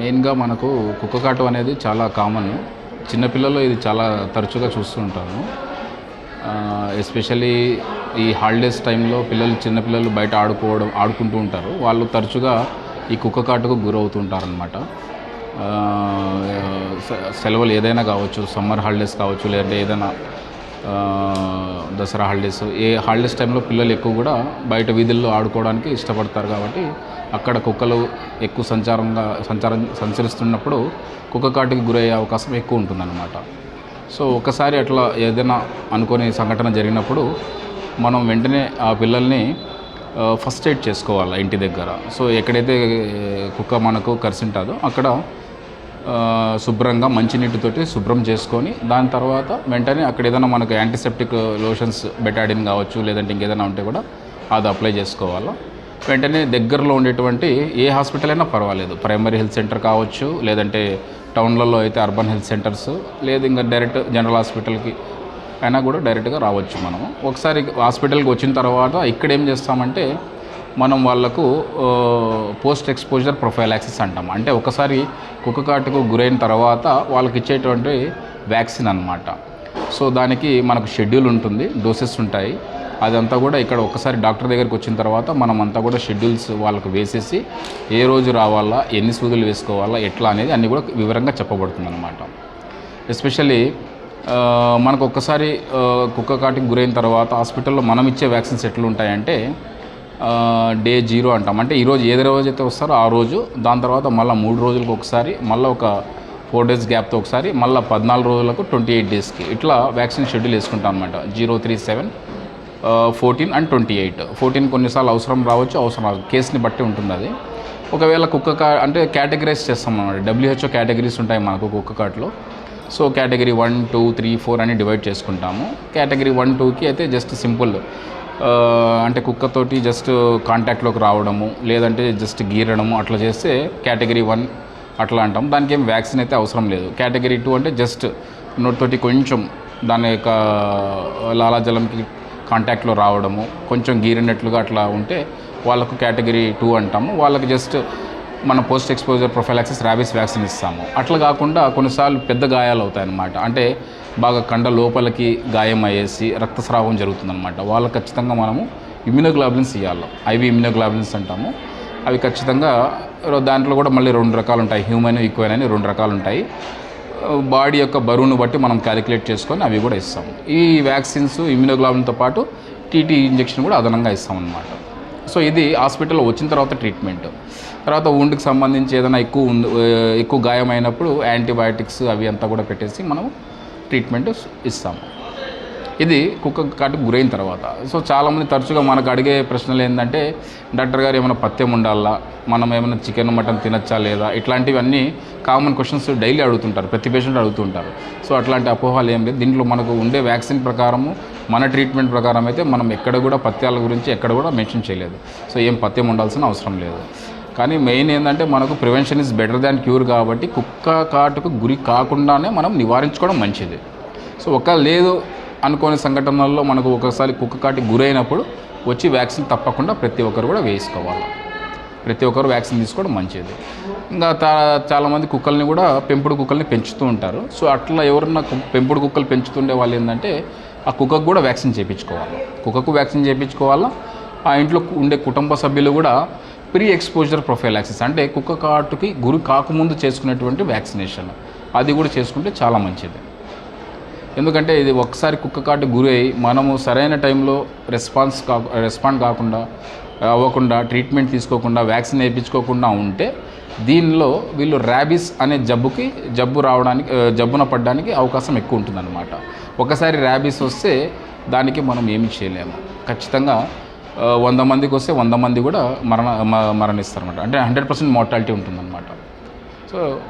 మెయిన్గా మనకు కుక్క కాటం అనేది చాలా కామన్ చిన్నపిల్లలు ఇది చాలా తరచుగా చూస్తూ ఉంటాము. ఎస్పెషల్లీ ఈ హాలిడేస్ టైంలో పిల్లలు చిన్నపిల్లలు బయట ఆడుకోవడం ఆడుకుంటూ ఉంటారు. వాళ్ళు తరచుగా ఈ కుక్క కాటుకు గురవుతుంటారనమాట సెలవులు ఏదైనా కావచ్చు సమ్మర్ హాలిడేస్ కావచ్చు లేదంటే ఏదైనా దసరా హాలిడేస్. ఏ హాలిడేస్ టైంలో పిల్లలు ఎక్కువ కూడా బయట వీధుల్లో ఆడుకోవడానికి ఇష్టపడతారు కాబట్టి అక్కడ కుక్కలు ఎక్కువ సంచారంగా సంచారం సంచరిస్తున్నప్పుడు కుక్క కాటికి గురయ్యే అవకాశం ఎక్కువ ఉంటుందన్నమాట. సో ఒకసారి అట్లా ఏదైనా అనుకోని సంఘటన జరిగినప్పుడు మనం వెంటనే ఆ పిల్లల్ని ఫస్ట్ ఎయిడ్ చేసుకోవాలి ఇంటి దగ్గర. సో ఎక్కడైతే కుక్క మనకు కరిసింటుందో అక్కడ శుభ్రంగా మంచినీటితోటి శుభ్రం చేసుకొని దాని తర్వాత వెంటనే అక్కడ ఏదైనా మనకు యాంటీసెప్టిక్ లోషన్స్ బెటాడిన్ కావచ్చు లేదంటే ఇంకేదైనా ఉంటే కూడా అది అప్లై చేసుకోవాలి. వెంటనే దగ్గరలో ఉండేటువంటి ఏ హాస్పిటల్ అయినా పర్వాలేదు. ప్రైమరీ హెల్త్ సెంటర్ కావచ్చు లేదంటే టౌన్లలో అయితే అర్బన్ హెల్త్ సెంటర్స్ లేదు ఇంకా డైరెక్ట్ జనరల్ హాస్పిటల్కి అయినా కూడా డైరెక్ట్గా రావచ్చు మనము. ఒకసారి హాస్పిటల్కి వచ్చిన తర్వాత ఇక్కడ ఏం చేస్తామంటే మనం వాళ్ళకు పోస్ట్ ఎక్స్పోజర్ ప్రొఫైల్ యాక్సెస్ అంటాం. అంటే ఒకసారి కుక్క కాటుకు గురైన తర్వాత వాళ్ళకి ఇచ్చేటువంటి వ్యాక్సిన్ అన్నమాట. సో దానికి మనకు షెడ్యూల్ ఉంటుంది డోసెస్ ఉంటాయి. అదంతా కూడా ఇక్కడ ఒకసారి డాక్టర్ దగ్గరికి వచ్చిన తర్వాత మనం అంతా కూడా షెడ్యూల్స్ వాళ్ళకు వేసేసి ఏ రోజు రావాలా ఎన్ని సూదులు వేసుకోవాలా ఎట్లా అనేది అన్నీ కూడా వివరంగా చెప్పబడుతుంది అనమాట ఎస్పెషల్లీ మనకు ఒక్కసారి కుక్క కాటికి గురైన తర్వాత హాస్పిటల్లో మనం ఇచ్చే వ్యాక్సిన్స్ ఎట్లుంటాయంటే డే జీరో అంటాం. అంటే ఈరోజు ఏది రోజు అయితే వస్తారో ఆ రోజు దాని తర్వాత మళ్ళీ మూడు రోజులకు ఒకసారి మళ్ళీ ఒక ఫోర్ డేస్ గ్యాప్తో ఒకసారి మళ్ళీ పద్నాలుగు రోజులకు ట్వంటీ ఎయిట్ డేస్కి ఇట్లా వ్యాక్సిన్ షెడ్యూల్ వేసుకుంటాం అనమాట zero three seven fourteen and twenty eight fourteen కొన్నిసార్లు అవసరం రావచ్చు అవసరం రాదు. కేసుని బట్టి ఉంటుంది అది. ఒకవేళ కుక్క కా అంటే కేటగిరైజ్ చేస్తాం అనమాట డబ్ల్యూహెచ్ఓ కేటగిరీస్ ఉంటాయి మనకు కుక్క కాట్లో. So category one two three four అని డివైడ్ చేసుకుంటాము. కేటగిరీ వన్ టూకి అయితే జస్ట్ సింపుల్ అంటే కుక్కతోటి జస్ట్ కాంటాక్ట్లోకి రావడము లేదంటే జస్ట్ గీరడము అట్లా చేస్తే కేటగిరీ వన్ అట్లా అంటాం. దానికి ఏం వ్యాక్సిన్ అయితే అవసరం లేదు. కేటగిరీ టూ అంటే జస్ట్ నోటితోటి కొంచెం దాని యొక్క లాలాజలంకి కాంటాక్ట్లో రావడము కొంచెం గీరినట్లుగా అట్లా ఉంటే వాళ్ళకు కేటగిరీ టూ అంటాము. వాళ్ళకి జస్ట్ మన post exposure prophylaxis rabies vaccine ఇస్తాము. అట్లా కాకుండా కొన్నిసార్లు పెద్ద గాయాలు అవుతాయి అన్నమాట అంటే బాగా కండ లోపలికి గాయం అయ్యేసి రక్తస్రావం జరుగుతుందన్నమాట. వాళ్ళకి ఖచ్చితంగా మనము ఇమ్యూనోగ్లాబులిన్స్ ఇవ్వాలి ఐవి ఇమ్యూనోగ్లాబులిన్స్ అంటాము. అవి ఖచ్చితంగా దాంట్లో కూడా మళ్ళీ రెండు రకాలు ఉంటాయి. హ్యూమన్ ఈక్వైన్ అని రెండు రకాలు ఉంటాయి. బాడీ యొక్క బరువును బట్టి మనం క్యాలిక్యులేట్ చేసుకొని అవి కూడా ఇస్తాము. ఈ వ్యాక్సిన్స్ ఇమ్యునోగ్లాబిన్తో పాటు టీటీ ఇంజెక్షన్ కూడా అదనంగా ఇస్తామన్నమాట. సో ఇది హాస్పిటల్లో వచ్చిన తర్వాత ట్రీట్మెంట్. తర్వాత ఊండ్కి సంబంధించి ఏదైనా ఎక్కువ ఎక్కువ గాయమైనప్పుడు యాంటీబయాటిక్స్ అవి అంతా కూడా పెట్టేసి మనం ట్రీట్మెంట్ ఇస్తాము. ఇది కుక్క కాటుకు గురైన తర్వాత. సో చాలామంది తరచుగా మనకు అడిగే ప్రశ్నలు ఏంటంటే డాక్టర్ గారు ఏమైనా పథ్యం ఉండాలా? మనం ఏమైనా చికెన్ మటన్ తినచ్చా లేదా? ఇట్లాంటివన్నీ కామన్ క్వశ్చన్స్ డైలీ అడుగుతుంటారు ప్రతి పేషెంట్ అడుగుతుంటారు. సో అట్లాంటి అపోహాలు ఏం లేదు. దీంట్లో మనకు ఉండే వ్యాక్సిన్ ప్రకారము మన ట్రీట్మెంట్ ప్రకారం అయితే మనం ఎక్కడ కూడా పత్యాల గురించి ఎక్కడ కూడా మెన్షన్ చేయలేదు. సో ఏం పత్యం ఉండాల్సిన అవసరం లేదు. కానీ మెయిన్ ఏంటంటే మనకు prevention is better than cure కాబట్టి కుక్క కాటుకు గురి కాకుండానే మనం నివారించుకోవడం మంచిది. సో ఒక లేదు అనుకోని సంఘటనల్లో మనకు ఒకసారి కుక్క కాటికి గురైనప్పుడు వచ్చి వ్యాక్సిన్ తప్పకుండా ప్రతి ఒక్కరు కూడా వేసుకోవాలి. ప్రతి ఒక్కరు వ్యాక్సిన్ తీసుకోవడం మంచిది. ఇంకా చాలామంది కుక్కల్ని కూడా పెంపుడు కుక్కల్ని పెంచుతూ ఉంటారు. సో అట్లా ఎవరన్నా పెంపుడు కుక్కలు పెంచుతుండే వాళ్ళు ఏంటంటే ఆ కుక్కకు కూడా వ్యాక్సిన్ చేయించుకోవాలి. కుక్కకు వ్యాక్సిన్ చేయించుకోవాలా? ఆ ఇంట్లో ఉండే కుటుంబ సభ్యులు కూడా ప్రీ ఎక్స్పోజర్ ప్రొఫైలాక్సిస్ అంటే కుక్క కాటుకి గురి కాకముందు చేసుకునేటువంటి వ్యాక్సినేషన్ అది కూడా చేసుకుంటే చాలా మంచిది. ఎందుకంటే ఇది ఒకసారి కుక్క కాటు గురి అయి మనము సరైన టైంలో రెస్పాన్స్ కా రెస్పాండ్ కాకుండా అవ్వకుండా ట్రీట్మెంట్ తీసుకోకుండా వ్యాక్సిన్ వేయించుకోకుండా ఉంటే దీనిలో వీళ్ళు ర్యాబిస్ అనే జబ్బుకి జబ్బు రావడానికి జబ్బున పడడానికి అవకాశం ఎక్కువ ఉంటుందన్నమాట. ఒకసారి ర్యాబిస్ వస్తే దానికి మనం ఏమి చేయలేము. ఖచ్చితంగా వంద మందికి వస్తే వంద మంది కూడా మరణ మ- మరణిస్తారన్నమాట. అంటే హండ్రెడ్ పర్సెంట్ మోర్టాలిటీ ఉంటుందన్నమాట. సో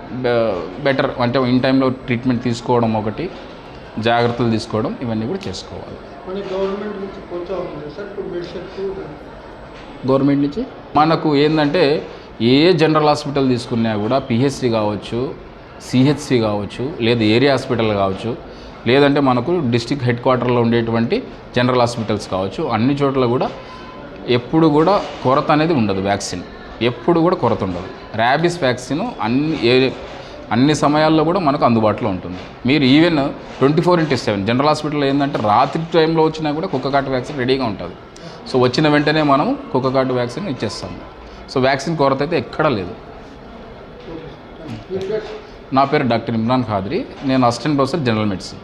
బెటర్ అంటే ఇన్ టైంలో ట్రీట్మెంట్ తీసుకోవడం ఒకటి జాగ్రత్తలు తీసుకోవడం ఇవన్నీ కూడా చేసుకోవాలి. గవర్నమెంట్ నుంచి మనకు ఏంటంటే ఏ జనరల్ హాస్పిటల్ తీసుకున్నా కూడా పిహెచ్సి కావచ్చు సిహెచ్సి కావచ్చు లేదా ఏరియా హాస్పిటల్ కావచ్చు లేదంటే మనకు డిస్టిక్ హెడ్ క్వార్టర్లో ఉండేటువంటి జనరల్ హాస్పిటల్స్ కావచ్చు అన్ని చోట్ల కూడా ఎప్పుడు కూడా కొరత అనేది ఉండదు వ్యాక్సిన్. ఎప్పుడు కూడా కొరత ఉండదు. ర్యాబీస్ వ్యాక్సిన్ అన్ని ఏ అన్ని సమయాల్లో కూడా మనకు అందుబాటులో ఉంటుంది. మీరు even twenty four into seven general హాస్పిటల్లో ఏంటంటే రాత్రి టైంలో వచ్చినా కూడా కుక్క కాటు వ్యాక్సిన్ రెడీగా ఉంటుంది. సో వచ్చిన వెంటనే మనం కుక్క కాటు వ్యాక్సిన్ ఇచ్చేస్తాము సో వ్యాక్సిన్ కొరత అయితే ఎక్కడా లేదు. నా పేరు డాక్టర్ ఇమ్రాన్ ఖాద్రి. నేను అసిస్టెంట్ ప్రొఫెసర్ జనరల్ మెడిసిన్.